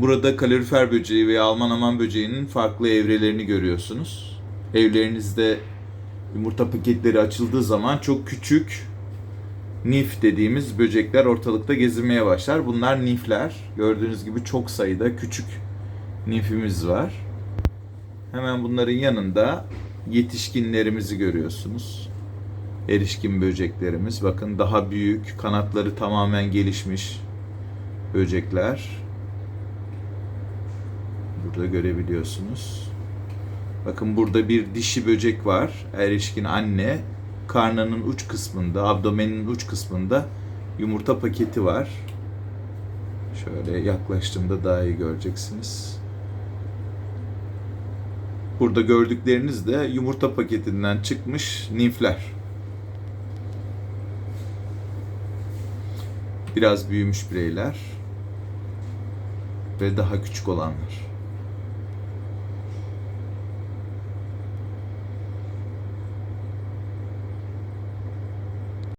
Burada kalorifer böceği veya Alman aman böceğinin farklı evrelerini görüyorsunuz. Evlerinizde yumurta paketleri açıldığı zaman çok küçük nif dediğimiz böcekler ortalıkta gezinmeye başlar. Bunlar nifler. Gördüğünüz gibi çok sayıda küçük nifimiz var. Hemen bunların yanında yetişkinlerimizi görüyorsunuz. Erişkin böceklerimiz. Bakın daha büyük, kanatları tamamen gelişmiş böcekler. Burada görebiliyorsunuz. Bakın burada bir dişi böcek var. Erişkin anne. Karnının uç kısmında, abdomenin uç kısmında yumurta paketi var. Şöyle yaklaştığımda daha iyi göreceksiniz. Burada gördükleriniz de yumurta paketinden çıkmış nimfler. Biraz büyümüş bireyler ve daha küçük olanlar.